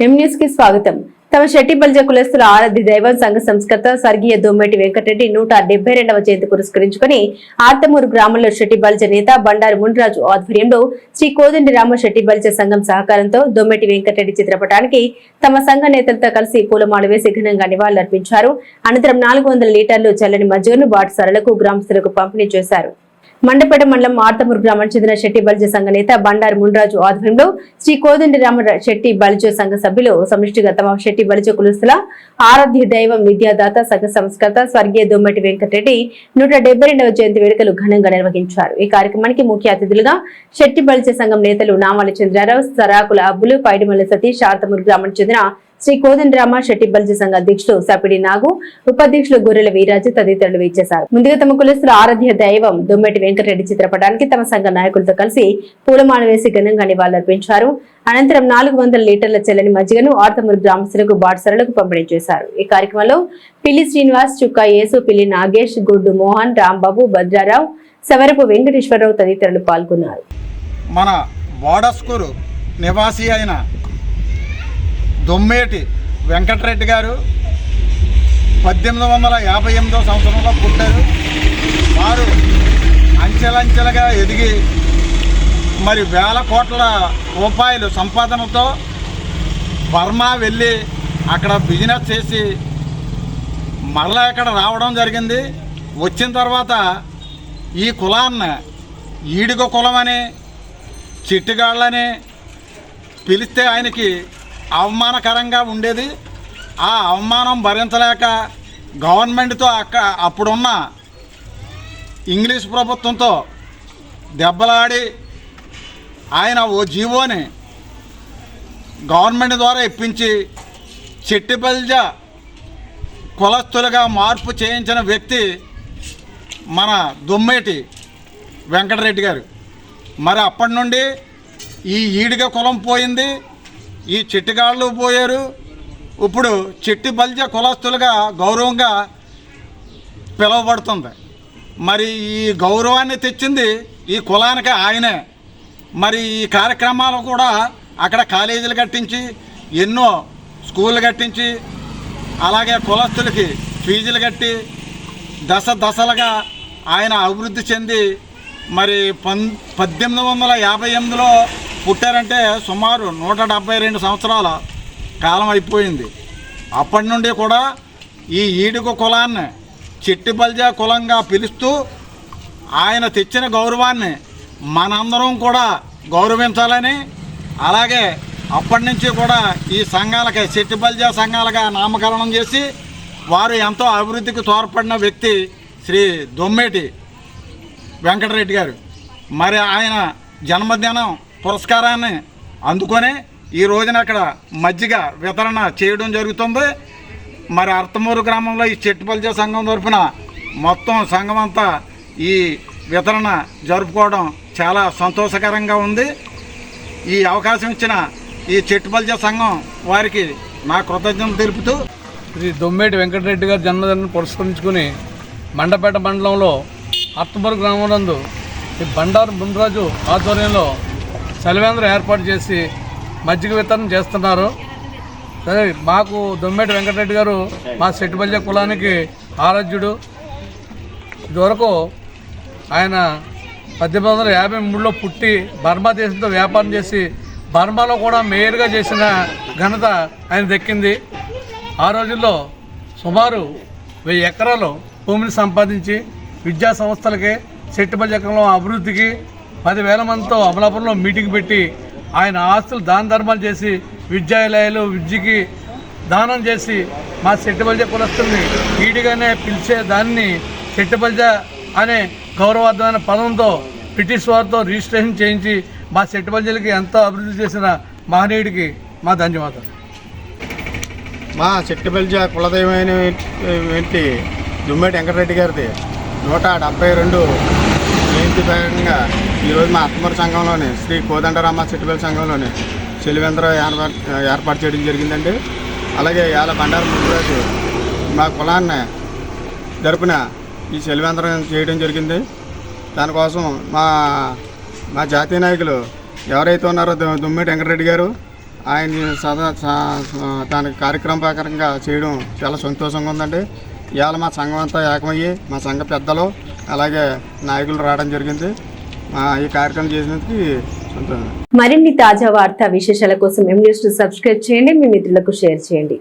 ఎం కి స్వాగతం. తమ శెట్టిబల్జ కులస్తుల ఆరాధ్య దైవం సంఘ సంస్కర్త స్వర్గీయ దొమ్మెటి వెంకటరెడ్డి నూట డెబ్బై రెండవ జయంతి పురస్కరించుకుని ఆర్తమూరు గ్రామంలో శెట్టిబల్జ నేత బండారు మున్రాజు ఆధ్వర్యంలో శ్రీ కోదండి రామ శెట్టి సంఘం సహకారంతో దొమ్మెటి వెంకటరెడ్డి చిత్రపటానికి తమ సంఘ నేతలతో కలిసి పూలమాల వేసి ఘనంగా నివాళులర్పించారు. అనంతరం నాలుగు వందల లీటర్లు చల్లని మజ్జిగను బాటసారులకు గ్రామస్తులకు పంపిణీ చేశారు. మండపేట మండలం ఆర్తమూరు గ్రామానికి చెందిన శెట్టి బలిజ సంఘ నేత బండారు మున్రాజు ఆధ్వర్యంలో శ్రీ కోదండి రామ శెట్టి బలిజ సంఘ సభ్యులు సమిష్టిగా తమ శెట్టి బలిజ కులస్తుల ఆరాధ్య దైవం విద్యాదాత సంఘ సంస్కర్త స్వర్గీయ దొమ్మటి వెంకటరెడ్డి నూట డెబ్బై రెండవ జయంతి వేడుకలు ఘనంగా నిర్వహించారు. ఈ కార్యక్రమానికి ముఖ్య అతిథులుగా శెట్టి బలిజ సంఘం నేతలు నామాల చంద్రారావు సరాకుల అబ్బులు పైడిమల్లి సతీష్ ఆర్తమూరు గ్రామానికి చెందిన శ్రీ కోదండరామ శెట్టి బల్జ సంఘ అధ్యక్షులు సపిడి నాగు ఉపాధ్యక్షులు గొర్రెల వీరాజు తదితరులు వేచేశారు ముందుగా తమ కులస్తుల ఆరాధ్య దైవం దొమ్మెటి వెంకటరెడ్డి చిత్రపటానికి తమ సంఘ నాయకులతో కలిసి పూలమాల వేసి ఘనంగా నివాళులర్పించారు. అనంతరం నాలుగు వందల లీటర్ల చెల్లని మజ్జిగను ఆర్తమూరు గ్రామస్తులకు బాటసరులకు పంపిణీ చేశారు. ఈ కార్యక్రమంలో పిల్లి శ్రీనివాస్ చుక్కా యేసు పిల్లి నాగేష్ గుడ్డు మోహన్ రాంబాబు భద్రారావు సవరపు వెంకటేశ్వరరావు తదితరులు పాల్గొన్నారు. మన వాడస్కూరు నివాసి అయిన దొమ్మేటి వెంకటరెడ్డి గారు పద్దెనిమిది వందల యాభై ఎనిమిదో సంవత్సరంలో పుట్టారు. వారు అంచెలంచెలుగా ఎదిగి మరి వేల కోట్ల రూపాయలు సంపాదనతో బర్మా వెళ్ళి అక్కడ బిజినెస్ చేసి మరలా ఇక్కడ రావడం జరిగింది. వచ్చిన తర్వాత ఈ కులాన్ని ఈడిగ కులమని చిట్టుగాళ్ళని పిలిస్తే ఆయనకి అవమానకరంగా ఉండేది. ఆ అవమానం భరించలేక గవర్నమెంట్తో అక్క అప్పుడున్న ఇంగ్లీష్ ప్రభుత్వంతో దెబ్బలాడి ఆయన ఓ జీవోని గవర్నమెంట్ ద్వారా ఇప్పించి చెట్టిబల్జ కులస్తులుగా మార్పు చేయించిన వ్యక్తి మన దుమ్మేటి వెంకటరెడ్డి గారు. మరి అప్పటి నుండి ఈ ఈడిగ కులం పోయింది. ఈ చెట్టుగాళ్ళు పోయారు. ఇప్పుడు చెట్టు బల్జ కులస్తులుగా గౌరవంగా పిలువబడుతుంది. మరి ఈ గౌరవాన్ని తెచ్చింది ఈ కులానికి ఆయనే. మరి ఈ కార్యక్రమాలు కూడా అక్కడ కాలేజీలు కట్టించి ఎన్నో స్కూళ్ళు కట్టించి అలాగే కులస్తులకి ఫీజులు కట్టి దశ దశలుగా ఆయన అభివృద్ధి చెంది మరి పన్ పద్దెనిమిది వందల యాభై ఎనిమిదిలో పుట్టారంటే సుమారు నూట డెబ్బై రెండు సంవత్సరాల కాలం అయిపోయింది. అప్పటి నుండి కూడా ఈ ఈడుగు కులాన్ని చిట్టిబల్జా కులంగా పిలుస్తూ ఆయన తెచ్చిన గౌరవాన్ని మనందరం కూడా గౌరవించాలని అలాగే అప్పటి నుంచి కూడా ఈ సంఘాలకి చెట్టిబల్జా సంఘాలుగా నామకరణం చేసి వారు ఎంతో అభివృద్ధికి తోడ్పడిన వ్యక్తి శ్రీ దొమ్మేటి వెంకటరెడ్డి గారు. మరి ఆయన జన్మదినం పురస్కారాన్ని అందుకొని ఈ రోజున అక్కడ మజ్జిగ వితరణ చేయడం జరుగుతుంది. మరి అర్తమూరు గ్రామంలో ఈ చెట్టుపల్చే సంఘం తరఫున మొత్తం సంఘం అంతా ఈ వితరణ జరుపుకోవడం చాలా సంతోషకరంగా ఉంది. ఈ అవకాశం ఇచ్చిన ఈ చెట్టుపల్చే సంఘం వారికి నా కృతజ్ఞతలు తెలుపుతూ శ్రీ దొమ్మేటి వెంకటరెడ్డి గారి జన్మదినం పురస్కరించుకుని మండపేట మండలంలో అర్తమూరు గ్రామం నందు ఈ బండారు మున్రాజు ఆధ్వర్యంలో సెలవేంద్రం ఏర్పాటు చేసి మజ్జిగ వితరణ చేస్తున్నారు. సరే మాకు దొమ్మేటి వెంకటరెడ్డి గారు మా సెట్టుబల్జ కులానికి ఆరాధ్యుడు. ఇదివరకు ఆయన పద్దెనిమిది వందల యాభై మూడులో పుట్టి బర్మా దేశంతో వ్యాపారం చేసి బర్మాలో కూడా మేయర్గా చేసిన ఘనత ఆయన దక్కింది. ఆ రోజుల్లో సుమారు వెయ్యి ఎకరాలు భూమిని సంపాదించి విద్యా సంస్థలకి చెట్టుబల్జకంలో అభివృద్ధికి పదివేల మందితో అమలాపురంలో మీటింగ్ పెట్టి ఆయన ఆస్తులు దాన ధర్మాలు చేసి విద్యాలయాలు విద్యకి దానం చేసి మా చెట్టుబల్జ కులస్తుల్ని ఈడిగానే పిలిచే దాన్ని చెట్టుబల్జ అనే గౌరవార్థమైన పదంతో బ్రిటిష్ వారితో రిజిస్ట్రేషన్ చేయించి మా చెట్టుబల్జలకి ఎంతో అభివృద్ధి చేసిన మహనీయుడికి మా ధన్యవాదాలు. మా చెట్టుబెల్జ కులదైవమైన ఏంటి దుమ్మేటి వెంకటరెడ్డి గారిది నూట డెబ్బై రెండు జయంతి భాగంగా ఈరోజు మా అత్తమూరు సంఘంలోని శ్రీ కోదండరామ చెట్టుబెల్ సంఘంలోని చెలివేంద్ర ఏర్పాటు ఏర్పాటు చేయడం జరిగిందండి. అలాగే ఇవాళ బండారు ముందురాజు మా కులాన్ని జరుపున ఈ చెలివేంద్రం చేయడం జరిగింది. దానికోసం మా మా జాతీయ నాయకులు ఎవరైతే ఉన్నారో దు- దుమ్మేటి వెంకటరెడ్డి గారు ఆయన సదా సా- దాని ప్రకారంగా చేయడం చాలా సంతోషంగా ఉందండి. ఇవాళ మా సంఘం అంతా ఏకమయ్యి మా సంఘ పెద్దలు అలాగే నాయకులు రావడం జరిగింది. ఈ కార్యక్రమం చేసినందుకు సంతోషం. మరిన్ని తాజా వార్తా విశేషాల కోసం ఎం న్యూస్ సబ్స్క్రైబ్ చేయండి మీ మిత్రులకు షేర్ చేయండి.